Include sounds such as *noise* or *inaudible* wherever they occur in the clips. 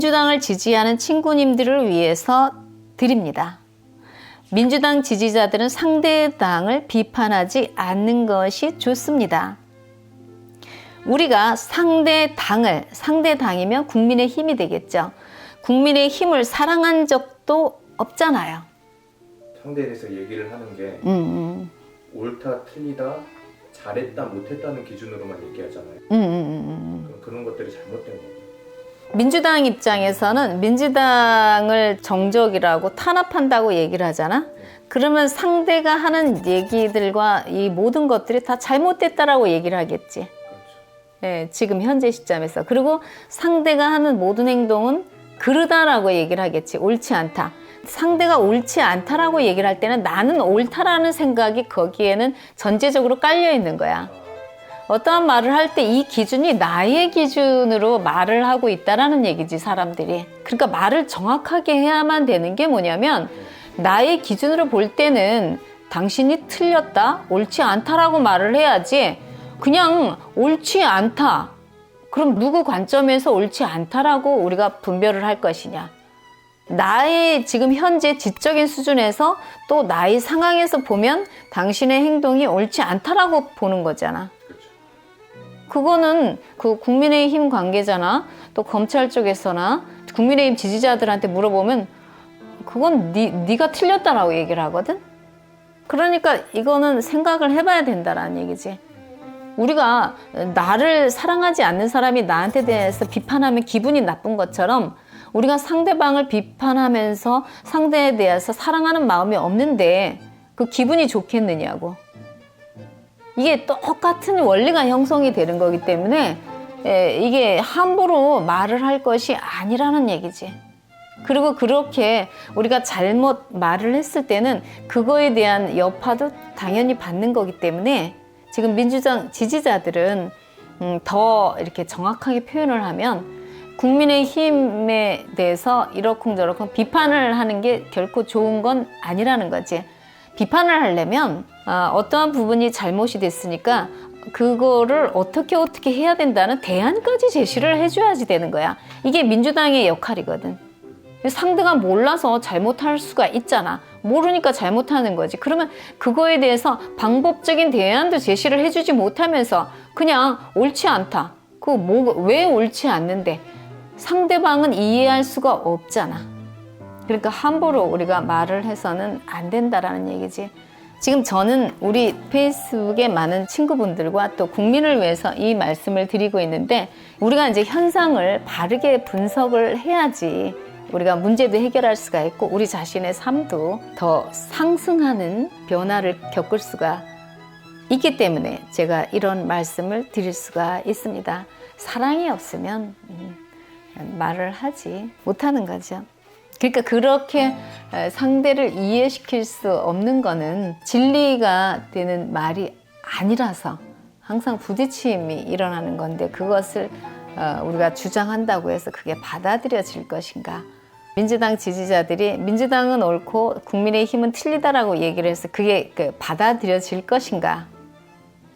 민주당을 지지하는 친구님들을 위해서 드립니다. 민주당 지지자들은 상대 당을 비판하지 않는 것이 좋습니다. 우리가 상대 당을, 상대 당이면 국민의 힘이 되겠죠. 국민의 힘을 사랑한 적도 없잖아요. 상대에 대해서 얘기를 하는 게 음, 음, 옳다 틀리다 잘했다 못했다는 기준으로만 얘기하잖아요. 음, 음, 음. 그럼 그런 것들이 잘못된 거예요. 민주당 입장에서는 민주당을 정적이라고 탄압한다고 얘기를 하잖아. 그러면 상대가 하는 얘기들과 이 모든 것들이 다 잘못됐다라고 얘기를 하겠지. 그렇죠. 예, 지금 현재 시점에서. 그리고 상대가 하는 모든 행동은 그르다라고 얘기를 하겠지. 옳지 않다. 상대가 옳지 않다라고 얘기를 할 때는 나는 옳다라는 생각이 거기에는 전제적으로 깔려 있는 거야. 어떠한 말을 할 때 이 기준이 나의 기준으로 말을 하고 있다라는 얘기지, 사람들이. 그러니까 말을 정확하게 해야만 되는 게 뭐냐면 나의 기준으로 볼 때는 당신이 틀렸다, 옳지 않다라고 말을 해야지 그냥 옳지 않다. 그럼 누구 관점에서 옳지 않다라고 우리가 분별을 할 것이냐. 나의 지금 현재 지적인 수준에서 또 나의 상황에서 보면 당신의 행동이 옳지 않다라고 보는 거잖아. 그거는 그 국민의힘 관계자나 또 검찰 쪽에서나 국민의힘 지지자들한테 물어보면 그건 네, 네가 틀렸다라고 얘기를 하거든. 그러니까 이거는 생각을 해봐야 된다라는 얘기지. 우리가 나를 사랑하지 않는 사람이 나한테 대해서 비판하면 기분이 나쁜 것처럼 우리가 상대방을 비판하면서 상대에 대해서 사랑하는 마음이 없는데 그 기분이 좋겠느냐고. 이게 똑같은 원리가 형성이 되는 거기 때문에 에, 이게 함부로 말을 할 것이 아니라는 얘기지. 그리고 그렇게 우리가 잘못 말을 했을 때는 그거에 대한 여파도 당연히 받는 거기 때문에 지금 민주당 지지자들은 음, 더 이렇게 정확하게 표현을 하면 국민의 힘에 대해서 이러쿵저러쿵 비판을 하는 게 결코 좋은 건 아니라는 거지. 비판을 하려면 아, 어떠한 부분이 잘못이 됐으니까 그거를 어떻게 어떻게 해야 된다는 대안까지 제시를 해줘야지 되는 거야. 이게 민주당의 역할이거든. 상대가 몰라서 잘못할 수가 있잖아. 모르니까 잘못하는 거지. 그러면 그거에 대해서 방법적인 대안도 제시를 해주지 못하면서 그냥 옳지 않다. 그 뭐 왜 옳지 않는데 상대방은 이해할 수가 없잖아. 그러니까 함부로 우리가 말을 해서는 안 된다라는 얘기지. 지금 저는 우리 페이스북에 많은 친구분들과 또 국민을 위해서 이 말씀을 드리고 있는데 우리가 이제 현상을 바르게 분석을 해야지 우리가 문제도 해결할 수가 있고 우리 자신의 삶도 더 상승하는 변화를 겪을 수가 있기 때문에 제가 이런 말씀을 드릴 수가 있습니다. 사랑이 없으면 음, 말을 하지 못하는 거죠. 그러니까 그렇게 상대를 이해시킬 수 없는 거는 진리가 되는 말이 아니라서 항상 부딪힘이 일어나는 건데 그것을 어, 우리가 주장한다고 해서 그게 받아들여질 것인가? 민주당 지지자들이 민주당은 옳고 국민의힘은 틀리다라고 얘기를 해서 그게 그 받아들여질 것인가?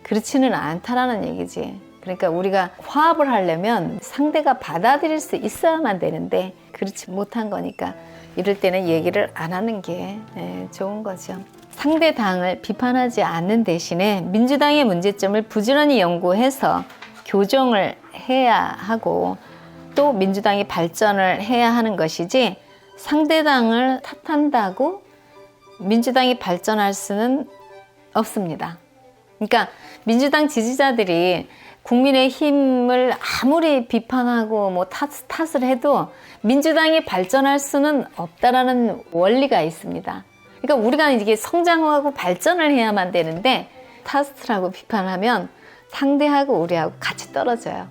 그렇지는 않다라는 얘기지. 그러니까 우리가 화합을 하려면 상대가 받아들일 수 있어야만 되는데 그렇지 못한 거니까 이럴 때는 얘기를 안 하는 게 예, 좋은 거죠. 상대 당을 비판하지 않는 대신에 민주당의 문제점을 부지런히 연구해서 교정을 해야 하고 또 민주당이 발전을 해야 하는 것이지 상대당을 탓한다고 민주당이 발전할 수는 없습니다. 그러니까 민주당 지지자들이 국민의 힘을 아무리 비판하고 뭐 탓, 탓을 해도 민주당이 발전할 수는 없다라는 원리가 있습니다. 그러니까 우리가 이게 성장하고 발전을 해야만 되는데 하고 비판하면 상대하고 우리하고 같이 떨어져요.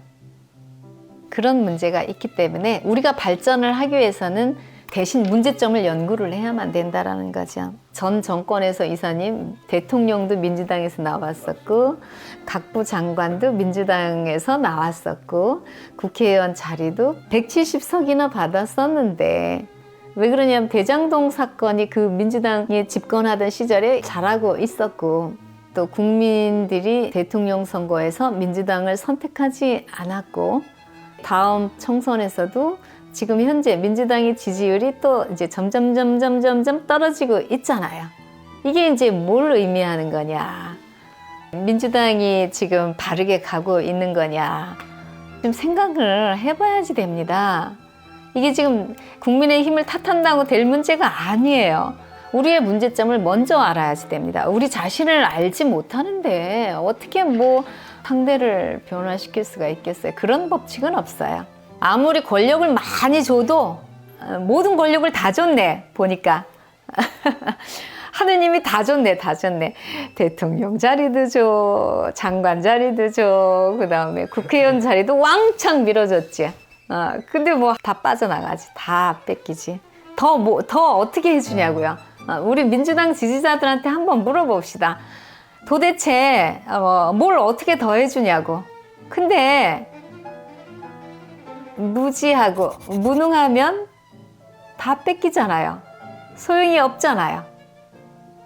그런 문제가 있기 때문에 우리가 발전을 하기 위해서는 대신 문제점을 연구를 해야만 된다라는 거죠. 전 정권에서 이사님, 대통령도 민주당에서 나왔었고, 각부 장관도 민주당에서 나왔었고, 국회의원 자리도 170석이나 받았었는데, 왜 그러냐면 대장동 사건이 그 민주당이 집권하던 시절에 잘하고 있었고, 또 국민들이 대통령 선거에서 민주당을 선택하지 않았고, 다음 총선에서도 지금 현재 민주당의 지지율이 또 이제 점점 점점 점점 떨어지고 있잖아요. 이게 이제 뭘 의미하는 거냐? 민주당이 지금 바르게 가고 있는 거냐? 좀 생각을 해봐야지 됩니다. 이게 지금 국민의 힘을 탓한다고 될 문제가 아니에요. 우리의 문제점을 먼저 알아야지 됩니다. 우리 자신을 알지 못하는데 어떻게 뭐 상대를 변화시킬 수가 있겠어요? 그런 법칙은 없어요. 아무리 권력을 많이 줘도 어, 모든 권력을 다 줬네 보니까. *laughs* 하느님이 다 줬네 다 줬네. 대통령 자리도 줘 장관 자리도 줘 그 다음에 국회의원 자리도 왕창 밀어줬지. 어, 근데 뭐 다 빠져나가지 다 뺏기지. 더 뭐 더 어떻게 해주냐고요. 어, 우리 민주당 지지자들한테 한번 물어봅시다. 도대체 어, 뭘 어떻게 더 해주냐고. 근데 무지하고 무능하면 다 뺏기잖아요. 소용이 없잖아요.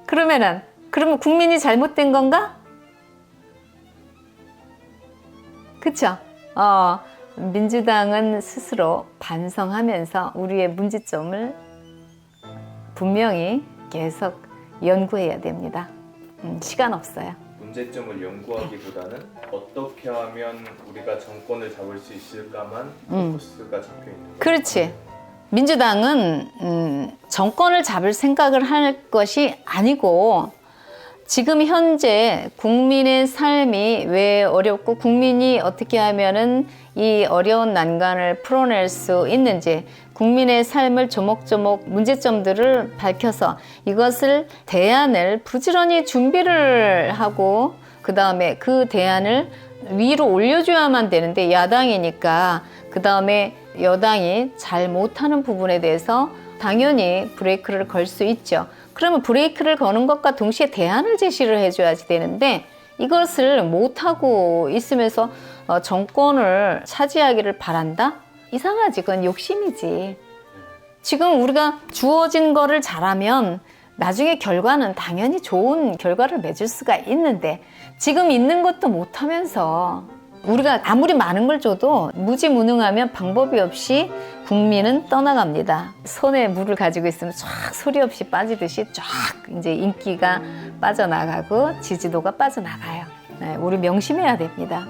그러면은 그러면 국민이 잘못된 건가? 그쵸? 어, 민주당은 스스로 반성하면서 우리의 문제점을 분명히 계속 연구해야 됩니다. 음, 시간 없어요. 문제점을 연구하기보다는 어떻게 하면 우리가 정권을 잡을 수 있을까만 음. 포커스가 잡혀 있는 거예요. 그렇지. 민주당은 음, 정권을 잡을 생각을 할 것이 아니고 지금 현재 국민의 삶이 왜 어렵고 국민이 어떻게 하면은 이 어려운 난관을 풀어낼 수 있는지 국민의 삶을 조목조목 문제점들을 밝혀서 이것을 대안을 부지런히 준비를 하고 그 다음에 그 대안을 위로 올려줘야만 되는데 야당이니까 그 다음에 여당이 잘 못하는 부분에 대해서 당연히 브레이크를 걸 수 있죠. 그러면 브레이크를 거는 것과 동시에 대안을 제시를 해줘야지 되는데 이것을 못하고 있으면서 어, 정권을 차지하기를 바란다? 이상하지. 그건 욕심이지. 지금 우리가 주어진 거를 잘하면 나중에 결과는 당연히 좋은 결과를 맺을 수가 있는데 지금 있는 것도 못하면서 우리가 아무리 많은 걸 줘도 무지무능하면 방법이 없이 국민은 떠나갑니다. 손에 물을 가지고 있으면 쫙 소리 없이 빠지듯이 쫙 이제 인기가 빠져나가고 지지도가 빠져나가요. 네, 우리 명심해야 됩니다.